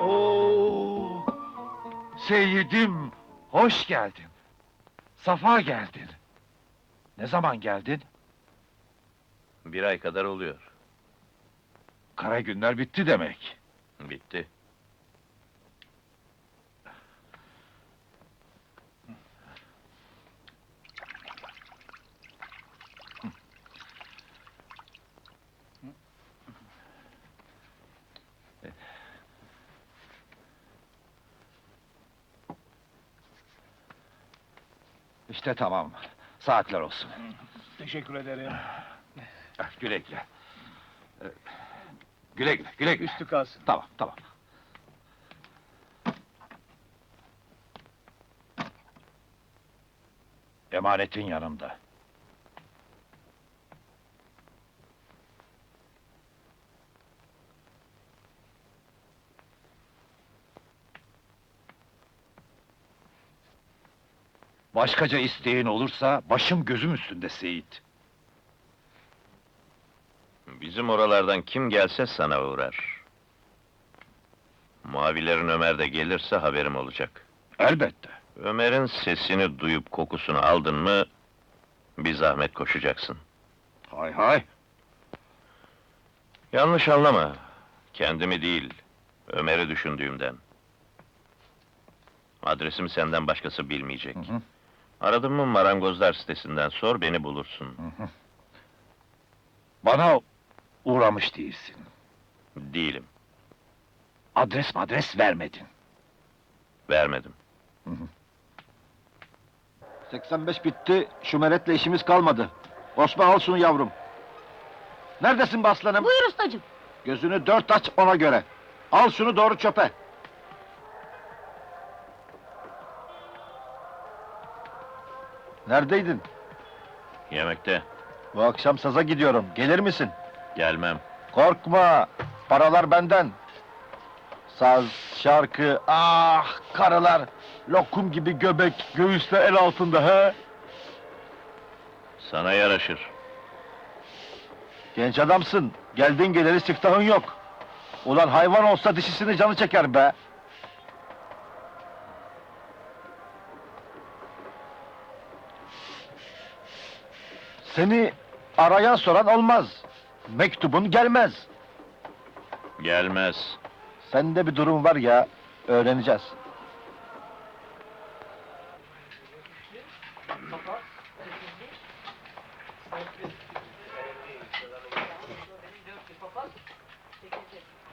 Oo! Seyyidim, hoş geldin. Safa geldin. Ne zaman geldin? Bir ay kadar oluyor. Kara günler bitti demek. Bitti. İşte tamam. Saatler olsun. Teşekkür ederim. Ah, Güle güle. Ee, Güle güle, güle güle. Üstü kalsın. Tamam, tamam. Emanetin yanımda. Başkaca isteğin olursa başım gözüm üstünde Seyit. Bizim oralardan kim gelse sana uğrar. Mavilerin Ömer de gelirse haberim olacak. Elbette. Ömer'in sesini duyup kokusunu aldın mı... ...bir zahmet koşacaksın. Hay hay. Yanlış anlama. Kendimi değil, Ömer'i düşündüğümden. Adresimi senden başkası bilmeyecek. Hı hı. Aradın mı marangozlar sitesinden sor, beni bulursun. Bana uğramış değilsin. Değilim, Adres madres vermedin. vermedim. 85 bitti, şu meretle işimiz kalmadı. Osman al şunu yavrum. Neredesin be aslanım? Buyur ustacığım. Gözünü dört aç ona göre. Al şunu doğru çöpe. Neredeydin? Yemekte, Bu akşam saza gidiyorum. Gelir misin? gelmem. Korkma. Paralar benden. Saz, şarkı, ah karılar. Lokum gibi göbek, göğüsle el altında he. Sana yaraşır. Genç adamsın. Geldin geleli siftahın yok. Ulan hayvan olsa dişisini canı çeker be. Seni arayan soran olmaz. Mektubun gelmez. Gelmez. Sende bir durum var ya, öğreneceğiz.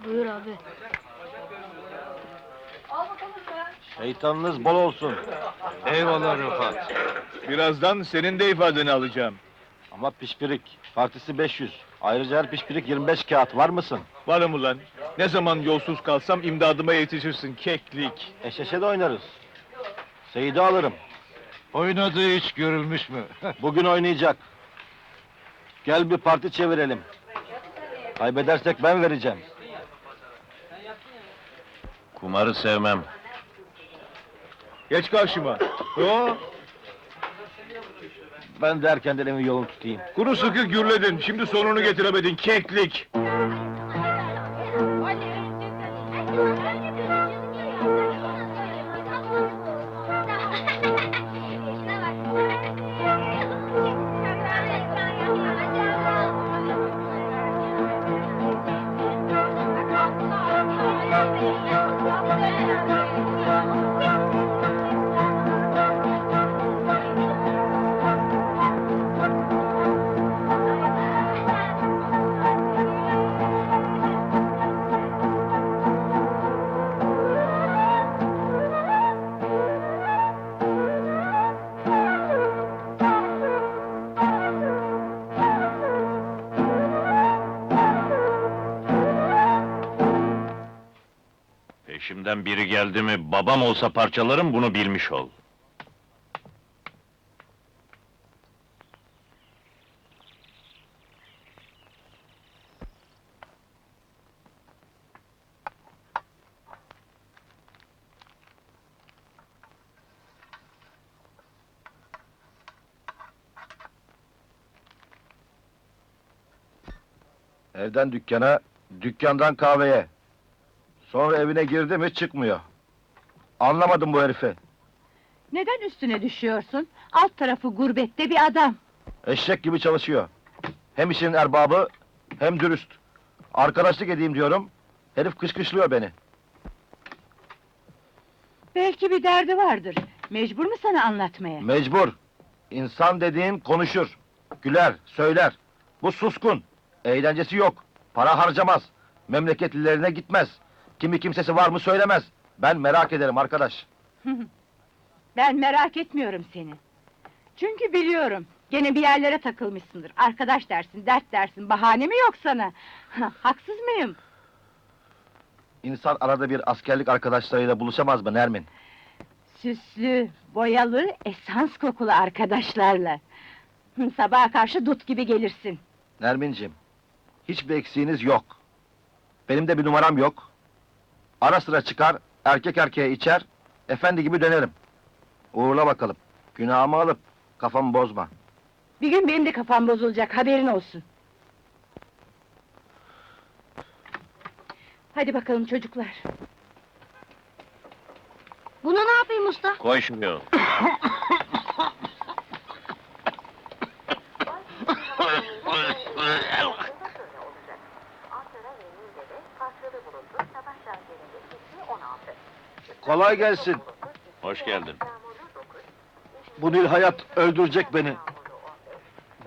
Buyur abi. Şeytanınız bol olsun. Eyvallah Rıfat. Birazdan senin de ifadeni alacağım. Ama pişpirik, partisi 500. Ayrıca her pişpirik 25 kağıt, var mısın? Varım ulan. Ne zaman yolsuz kalsam imdadıma yetişirsin keklik. Eşeşe de oynarız. Seyidi alırım. Oynadığı hiç görülmüş mü? Bugün oynayacak. Gel bir parti çevirelim. Kaybedersek ben vereceğim. Kumarı sevmem. Geç karşıma. Oo, Ben de erkenden evin yolunu tutayım. kuru sıkı gürledin. Şimdi sonunu getiremedin keklik. Senden biri geldi mi, babam olsa parçalarım bunu bilmiş ol. Evden dükkana, dükkandan kahveye. Sonra evine girdi mi çıkmıyor. Anlamadım bu herifi. Neden üstüne düşüyorsun? Alt tarafı gurbette bir adam. Eşek gibi çalışıyor. Hem işin erbabı, hem dürüst. Arkadaşlık edeyim diyorum, herif kışkışlıyor beni. Belki bir derdi vardır. Mecbur mu sana anlatmaya? Mecbur. İnsan dediğin konuşur. Güler, söyler. Bu suskun. Eğlencesi yok. Para harcamaz. Memleketlilerine gitmez. Kimi kimsesi var mı söylemez. Ben merak ederim arkadaş. Ben merak etmiyorum seni. Çünkü biliyorum. Gene bir yerlere takılmışsındır. Arkadaş dersin, dert dersin. Bahane mi yok sana? Haksız mıyım? İnsan arada bir askerlik arkadaşlarıyla buluşamaz mı Nermin? Süslü, boyalı, esans kokulu arkadaşlarla. Sabaha karşı dut gibi gelirsin. Nermin'cim, hiçbir eksiğiniz yok. Benim de bir numaram yok. Ara sıra çıkar, erkek erkeğe içer, efendi gibi dönerim. Uğurla bakalım. Günahımı alıp kafamı bozma. Bir gün benim de kafam bozulacak, haberin olsun. Hadi bakalım çocuklar. Bunu ne yapayım usta? Koy şunu. Kolay gelsin. Hoş geldin. Bu Nil Hayat öldürecek beni.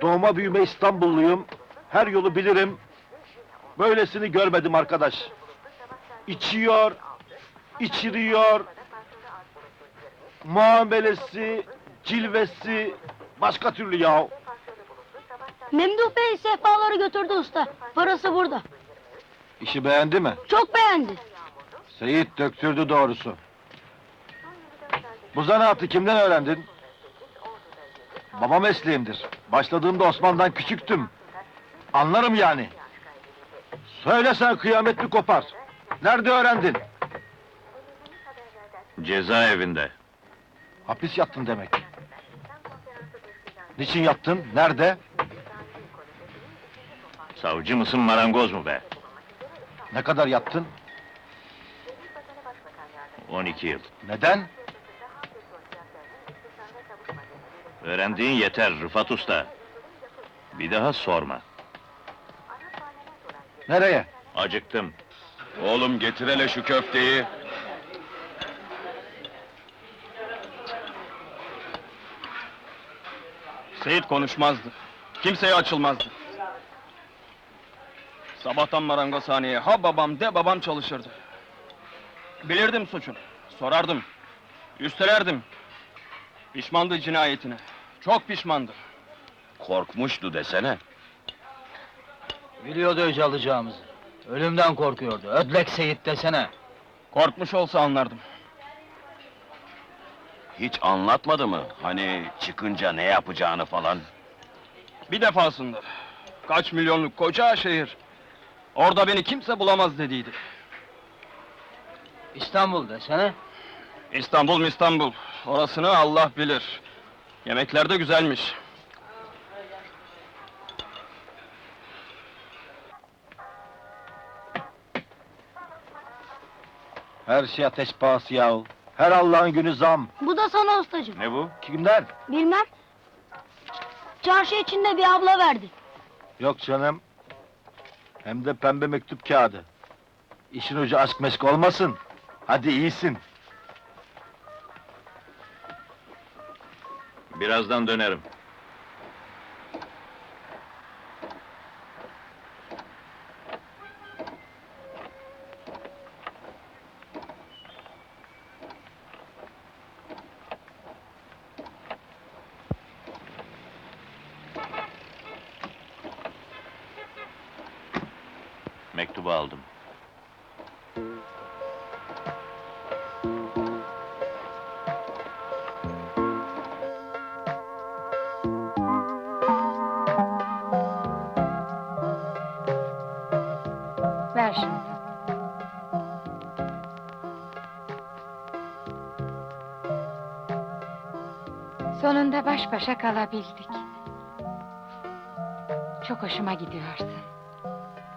Doğma büyüme İstanbulluyum. Her yolu bilirim. Böylesini görmedim arkadaş. İçiyor, içiriyor. Muamelesi, cilvesi başka türlü ya. Memduh Bey sehpaları götürdü usta. Parası burada. İşi beğendi mi? Çok beğendi. Seyit döktürdü doğrusu. Bu zanaatı kimden öğrendin? Baba mesleğimdir. Başladığımda Osman'dan küçüktüm. Anlarım yani. Söylesen kıyamet mi kopar? Nerede öğrendin? Cezaevinde. Hapis yattın demek. Niçin yattın? Nerede? Savcı mısın marangoz mu be? Ne kadar yattın? 12 yıl. Neden? Öğrendiğin yeter Rıfat Usta. Bir daha sorma. Nereye? Acıktım. Oğlum getir hele şu köfteyi. Seyit konuşmazdı. Kimseye açılmazdı. Sabahtan marangozhaneye ha babam de babam çalışırdı. Bilirdim suçunu. Sorardım. Üstelerdim. Pişmandı cinayetine. Çok pişmandı. Korkmuştu desene. Biliyordu öc alacağımızı. Ölümden korkuyordu. Ödlek Seyit desene. Korkmuş olsa anlardım. Hiç anlatmadı mı? Hani çıkınca ne yapacağını falan. Bir defasında. Kaç milyonluk koca şehir. Orada beni kimse bulamaz dediydi. İstanbul desene. İstanbul mu İstanbul? Orasını Allah bilir. Yemekler de güzelmiş. Her şey ateş pahası yahu. Her Allah'ın günü zam. Bu da sana ustacığım. Ne bu? Kimden? Bilmem. Çarşı içinde bir abla verdi. Yok canım. Hem de pembe mektup kağıdı. İşin ucu aşk meşk olmasın. Hadi iyisin. Birazdan dönerim. Mektubu aldım. Sonunda baş başa kalabildik. Çok hoşuma gidiyorsun.